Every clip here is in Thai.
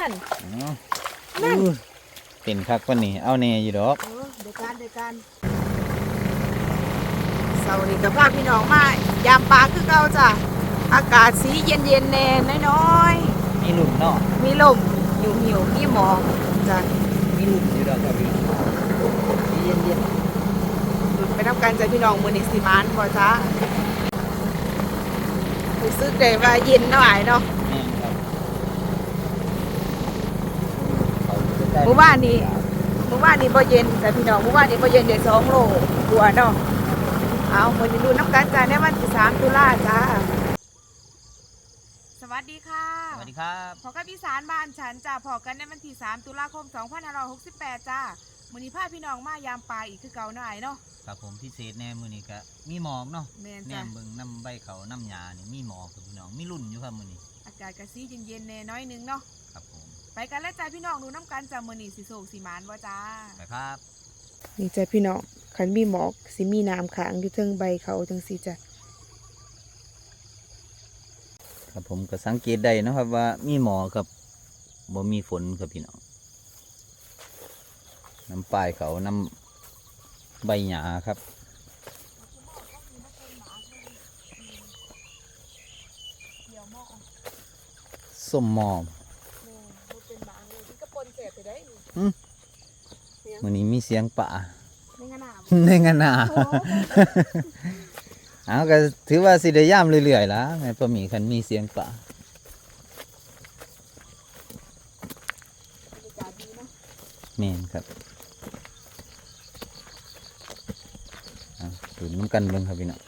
นั่นอ๋อนั่นอู้เป็นคักปานนี้เอาแน่อยู่ดอกเออเดี๋ยวกันเดี๋ยวกันเสาร์นี้กับพาพี่น้องมายามปลาคือเก่าจ้ะอากาศสีเย็นๆแน่น้อยมีลุ่นเนาะๆมีลมหิวหิวๆมีหมอกจ้ะมีลุ่นอยู่ดอกครับพี่น้องเย็นเย็นหลุดไปทำการจ้ะพี่น้องมือนี้สิมานพอจ้ารู้สึกได้ว่าเย็นหน่อยเนาะ แม่นครับเขาจะได้ หมู่บ้านนี้เมื่อวานนี้บ่เย็นแต่พี่น้องเมื่อวานนี้บ่เย็นเดี๋ยวสองโลกว่าเนาะเอามือนี้ดูน้ำกันจ้าในวันที่สามตุลาจ้าสวัสดีค่ะสวัสดีครับพอกับอีสานบ้านฉันจ้าพอกันในวันที่3ตุลาคม2568จ้ามื้อนี้พาพี่น้องมายามปลาอีกคือเก่าหน่อยเนาะครับผมพิเศษแน่มื้อนี้ก็มีหมอกเนาะแม่นแนจ้ะมเบิ่งน้ำใบเขาน้ำหญ้านี่มีหมอกครับพี่น้องมีลุ่นอยู่ครับมื้อนี้อากาศก็สีเย็นๆแน่น้อยหนึงเนาะครับผมไป กันแล้วจ้าพี่น้องดูน้ำกันจ้ามื้อนี้สิโศกสิหมานบ่จ้าไปครับนี่จ้าพี่น้องคันมีหมอกสิมีน้ำค้างอยู่เทิงใบเขาจังซี่จ้ะครับผมก็สังเกตได้เนาะครับว่ามีหมอกครับบ่มีฝนครับพี่น้องน้ำปลายเขาน้ำใบหญ้าครับเดี๋ยวหมอกส้มหมอมแม่บ่เป็นบางเลยที่กระปนแสบไป ได้นี่อืมเสียงมื้อนี้มีเสียงป่าในงานหนาวในงานหนาเอาก็ถือว่าสิได้ย่ามเรื่อยๆล่ะแม่ปะหมีคันมีเสียงป่าบรรยากาศดีเนาะแม่นครับเอาดูน้ำกันเบิ่งครับพี่น้อง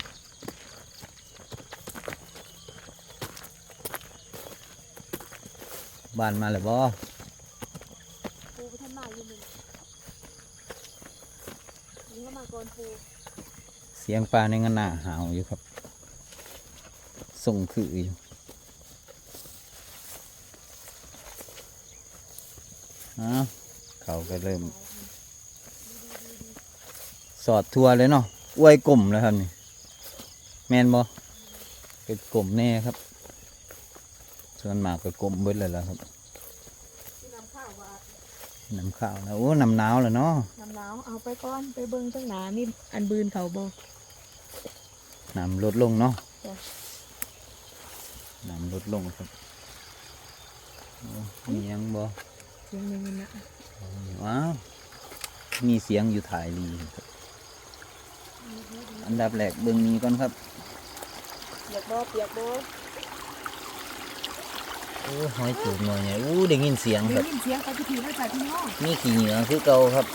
บ้านมาแล้วบ่ ปูไปท่านมาอยู่มึงนี่ก็มาก่อนปู เสียงปลาในงนหนาหาวอยู่ครับ ส่งคืออยู่อ้าวเขาก็เริ่ม สอดทัวเลยเนาะอวยกลมแล้วครับนี่ แมนบอเป็นกลมแน่ครับ ส่วนมากก็กลมเบิดเลยแล้วครับน้ำข้าวแล้วโอ้น้ำหนาวแล้วเนาะน้ำหนาวเอาไปก่อนไปเบิ่งจังหนามีอันบืนเขาบ่ น้ำลดลงเนาะจ้ะน้ำลดลงครับโอ้มีหยังบ่เสียงหนึงนะว้าวมีเสียงอยู่ถ่ายรีครับอันดับแรกเบิ่งนี้ก่อนครับเปียกบ่เปียกบ่โอ้หอยจูบหน่อยเนี่ยอู้ได้ยินเสียงได้ครับยินเสียงไปทุกทีแล้วจ้ะพี่น้องมีขี้เหงื่อคือเก่าครับ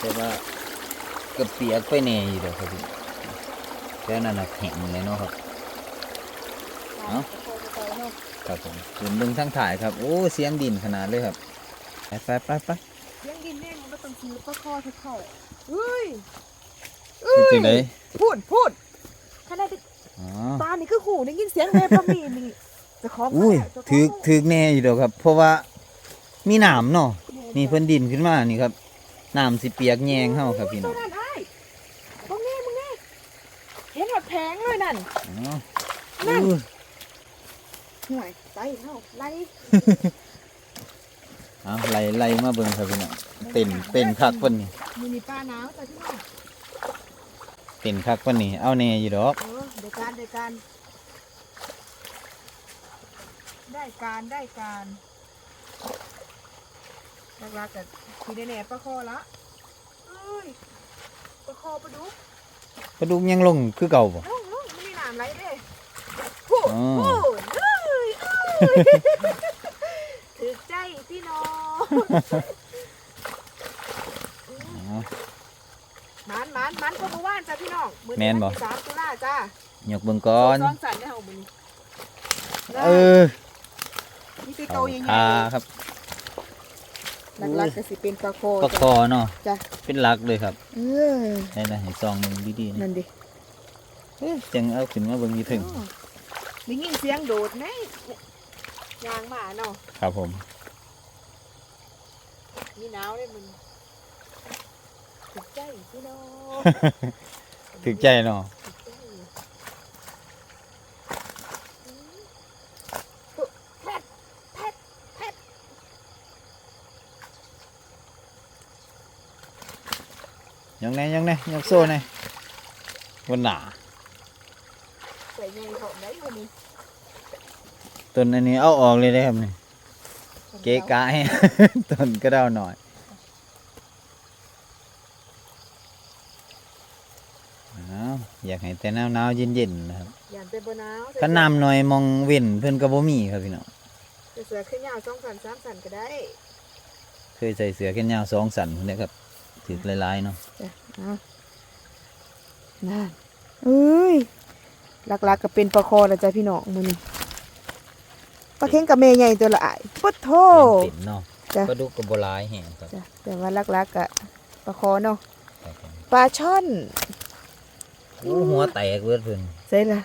แต่ว่าก็เปียกไปแน่อยู่เด้อครับพี่แค่นั้นน่ะแข็งเลยเนาะครับ เอ้าไปๆเนาะครับผมยืนเบิ่งทั้งถ่ายครับ โอ้เสียงดินขนาดเลยครับ ไปไปไปไปเสียงดินแน่มันบ่ต้องซื้อก็คอทุกเข้าเฮ้ยคือจังไดพูดพูดขนาดที่อ๋อตานี่คือหูได้ยินเสียงแม่ปะมีนี่เจะของอุ้ยถึกถึกแน่อยู่เด้อครับ เพราะว่ามีน้ำเนาะนี่เพิ่นดินขึ้นมานี่ครับน้ำสิเปียกแยงเฮาครับพี่น้อง ตัวนั้นไอ้มึงแน่มึงแน่เห็น แบบแพงเลยนั่นอ๋อนั่นอู้ห่วยไปเฮาไล่เอาไล่ไล่มาเบิ่งครับพี่น้องเต้นเต้นคักเพิ่นนี่มีนี่ปลาหนาวแต่ที่น้องเต้นคักเพิ่นนี่เอาแน่อยู่ดอกเออเดี๋ยวการเดี๋ยวการได้การได้การรักๆกับทีแน่ๆปลาคอละเอ้ยปลาคอปลาดุก กระดูกยังลงคือเก่าบ่ลุงลุงมันมีน้ำไหลเด้พูดอ๋อพูดเอ้ยเอ้ยถือใจพี่น้องอ๋อหมันหมันหมันก็มาว่านจ้ะพี่น้องอแม่นบ่วัที่สามตุลาจ้ายกเบิ่งก่อนสองสันได้เฮามื้อนี้เออนี่ไปโตใหญ่คาครับๆ หลักๆก็สิเป็นปลาโคปลาคอเนาะจ้ะเป็นหลักเลยครับเออให้นะให้ซองมึงดีๆนะนั่นดิเอ๊ะจังเอาขึ้นมาเบิ่งอยู่ถึงอ๋อได้ยินเสียงโดดไหมยางหมาเนาะครับผม มีหนาวเลยมึงถูกใจพี่น้องถึกใจเนาะ ถูกใจอืมแพทแพทแพท ยังไงยังไงยังโซ่ไงวันหนาใส่ในของได้วันนี้ต้นอันนี้เอาออกเลยได้ครับนี่เกะกะให้ต้นก็เดาหน่อยอ้าวอยากให้แต่หนาวๆเย็นๆนะครับอย่างเป็นบนาวถ้าน้ำหน่อยมองเว้นเพิ่นก็บ่มีครับพี่น้องจะเสือขึ้นยาวสองสันสามสันก็ได้ เคยใส่เสื้อแขนยาวสองสันพุ่นเด้อครับ ถือหลายๆเนาะจ้ะเอานั่นเอ้ยหลักๆก็เป็นปลาคอแล้วจ้ะพี่น้องมื้อนี้ปลาเค็งกับเมยใหญ่ตัวละอ้ายพุทโธเป็นเนาะจ้ะปลาดุกก็บ่หลายแฮงครับจ้ะแต่ว่าหลักๆก็ปลาคอเนาะครับผมปลาช่อนโอ้หัวแตกเบิดเพิ่นใส่ละ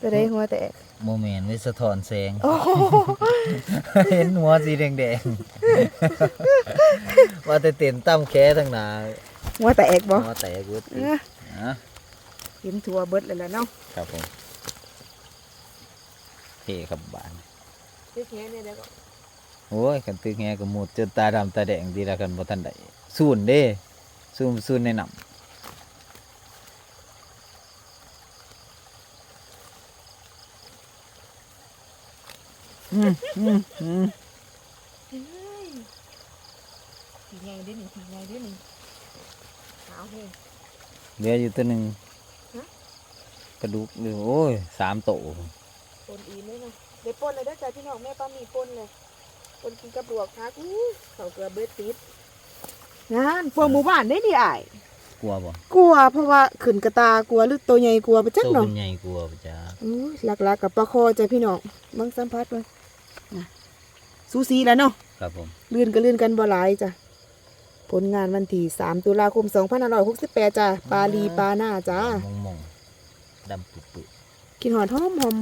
ตัวใดหัวแตก โมเมนต์ไว้สะท้อนแสง โอ้โหเห็นหัวสีแดงๆ ว่าแต่เต้นตั้มแค่ทั้งหนาหัวแตกบ่หัวแตกเบิดเอ้ออะเห็นทั่วเบิดเลยล่ะเนาะครับผมเท่ครับบ้านเฮ็ดแค่นี้แล้วก็โอ้ยกันตึกแฮก็หมดจนตาดำตาแดงดีละกันบ่ทันได้สูนเด้ซูมซูนในน้ำ อืมอืมอืมเฮ้ยผีใหญ่เด้นี่ผีใหญ่เด้นี่ขาวเฮ้ยเหลืออยู่ตัวหนึ่งฮะกระดูกเหลือโอ้ยสามโตปนอีนเลยเนาะเดี๋ยวปนเลยเด้อจ้ะพี่น้องแม่ป้ามีปนเลยปนกินกระบวกฮักอู้เขาเกลือเบิดติดงานพวกหมู่บ้านได้ดิอ้าย กลัวบ่กลัวเพราะว่าขึ้นกระตากลัวหรือตัวใหญ่กลัวไปจักโตเนาะเป็นใหญ่กลัวปะจ้าอู้หลักๆกับปลาคอจ้ะพี่น้องเบิ่งสัมผัสเบิ่งนะสูสีแล้วเนาะ ครับผม ลื่นก็ลื่นกันบ่หลายจ้ะ ผลงานวันที่ 3 ตุลาคม 2568 จ้ะปลาลีปลาหน้าจ้ามองมองๆดำปุบปุบกินหอดหอมหอม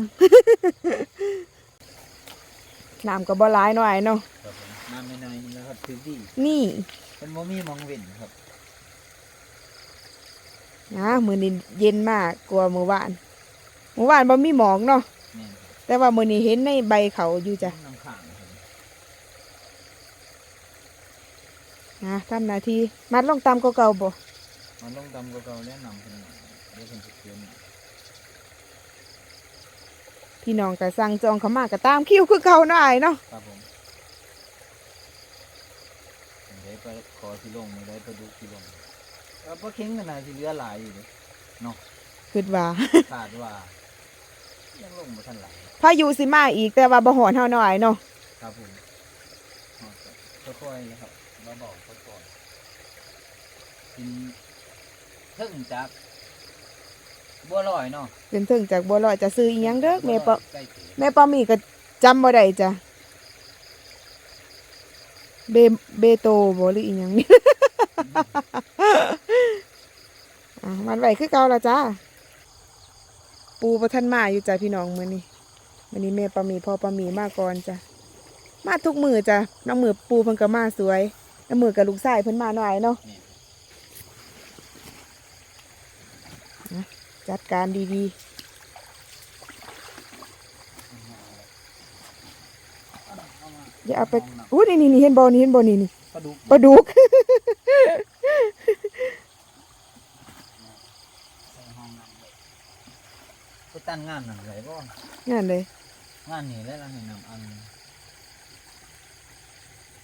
น้ำก็บ่หลายหน่อยเนาะ ครับผมน้ำไม่น้อยๆนะครับคือดีนี่เป็นบ่มีหมองเว้นครับ นะมื้อนี้เย็นมากกว่าเมื่อวานเมื่อวานบ่มีหมอกเนาะแม่นแต่ว่ามื้อนี้เห็นในใบเขาอยู่จ้ะน้ำข้างครับนะทำหน้าที่มัดลงตามเก่าๆบ่มันลงดำกว่าเก่าแล้วนำเพิ่นเดี๋ยวเพิ่นจะเขียนพี่น้องก็สั่งจองเขามาก็ตามคิวคือเก่าเนาะอ้ายเนาะครับผมเดี๋ยวไปขอที่ลงเดี๋ยวไปดูที่ลง แล้วปลาเค็งกันน่ะสิเหลือหลายอยู่เด้คิดว่า คาดว่า ยังลงบ่ทันหลายพายุสิมาอีกแต่ว่าบ่หอนเฮาเนาะอ้ายเนาะครับผมค่อยๆนะครับเบาๆค่อยๆกินเพิ่งจากบัวลอยเนาะเป็นถึงจากบัวลอยจะซื้ออีหยังเด้อแม่ปะใกล้ถึงแม่ป้ามีก็จำบ่ได้จ้ะเบเบโตบ่หรืออีหยังนี่ อะมันไหวคือเก่าละจ้า ปูประทันมาอยู่จ้ะพี่น้องมื้อนี้มื้อนี้แม่ป้ามีพ่อป้ามีมาก่อนจ้ะ มาทุกมือจ้ะน้องมือปูเพิ่นก็มาสวยน้องมือกับลูกชายเพิ่นมาหน่อยเนาะอะจัดการดีๆอย่าเอาไปอู้นี่นี่นี่เห็นบอนี่เห็นบอนี่นี่ปลาดุกปลาดุก ใส่ห้องน้ำไว้ไป ตั้งงานนั่นไหนบ่นั่นเลยงานนี่แล้วล่ะให้นำอัน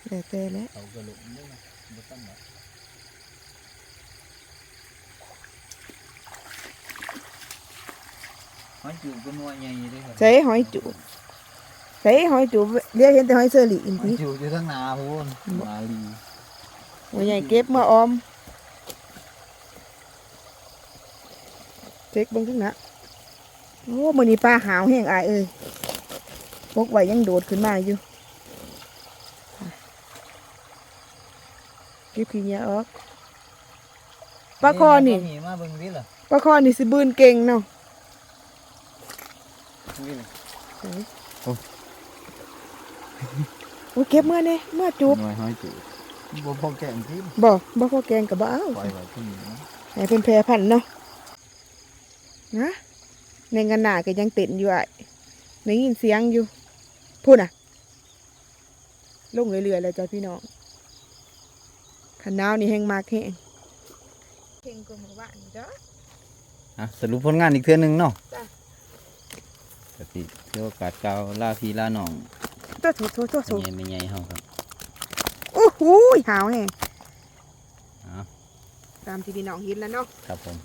แต่แต่แล้วเขากระลุกได้นะบ่ต้องหรอกหอยจูบก็นัวใหญ่เด้ครับใส่หอยจูบใส่หอยจูบเรียกเห็นแต่หอยเชอรี่อีกหอยทีจูบอยู่ทั้งนาพูนมาลีหัวใหญ่เก็บมาออมเช็คเบิ่งข้างหน้า โอ้มื้อนี้ปลาหาวแห้งอายเอ้ยพกไว้ยังโดดขึ้นมาอยู่เก็บขี้เหนียออกปลาคอนี่มีมาเบิ่งดิล่ะปลาคอนี่สิบืนเก่งเนาะนี่ล่ะไหนโอ้เก็บเมื่อเนี่ยเมื่อจูบหน่วยหอยจูบบ่พอแกงที่บ่บ่พอแกงกับบ่เอาปล่อยไว้ที่นี่นะให้เพิ่นแพร่พันธุ์เนาะนะ ในงานหน้าก็ยังเต้นอยู่อะได้ยินเสียงอยู่ พูดน่ะลงเรื่อยๆแล้วจ้ะพี่น้องขันหนาวนี่แห้งมากแห้งเข่งกว่าหมู่บ้านนี่เด้ออะสรุปผลงานอีกเทื่อหนึงเนาะจ้ะปกติเที่ยวกาดเกาล่าพี่ล่าน้องตัวถูตัวตัวถูใหญ่ไม่ใหญ่เฮาครับโอ้โหหาวแฮงอะตามที่พี่น้องเห็นแล้วเนาะครับผม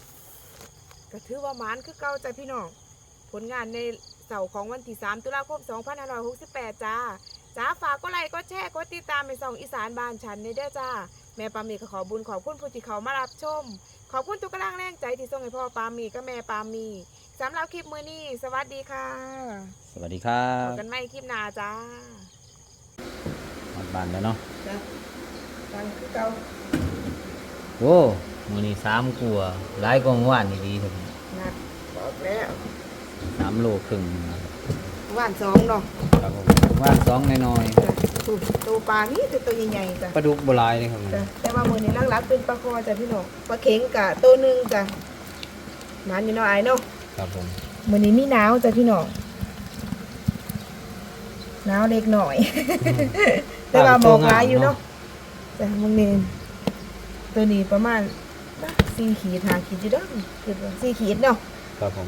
ก็ถือว่าหมานคือเก่าจ้ะพี่น้อง ผลงานในเสาร์ของวันที่ 3 ตุลาคม 2568 จ้าจ้าฝากก็ไลค์ก็แชร์ก็ติดตามในส่องอีสานบ้านฉันในเด้อจ้า แม่ปามีก็ขอบุญขอบคุณผู้ที่เขามารับชม ขอบคุณทุกกำลังแรงใจที่ส่งให้พ่อปามีก็แม่ปามีสำหรับคลิปมือนี้ สวัสดีค่ะสวัสดีครัพบ บกันใหม่คลิปหน้าจ้ามาบ้านแล้วเนาะ จ้ะฟังคือเก่า โอ้ มื้อนี้สามกลัวาหลายกว่าเมื่อวานนี่ดีครับนะบอกแล้วสามโลครึ่งนะครับว่านสองเนาะครับผมว่านสองน้อยจ้ะถูกตัวปลานี่แต่ตัวใหญ่ๆจ้ะๆปลาดุกโบราณเลยครับจ้ะแต่ว่ามือนี้ลักๆเป็นปลาคอจ้ะพี่น้องปลาเข็งกะตัวหนึ่งจ้ะหมันอยู่เนาะไอ้เนาะครับผมมือนี้มีหนาวจ้ะพี่น้องหนาวเล็กหน่อย แต่ว่าหมอกหลายอยู่เนาะจ้ะมึงนี่ตัวนี้ประมาณ สี่ขีดห้าขีดอยู่เด้อคือว่าสี่ขีดเนาะครับผม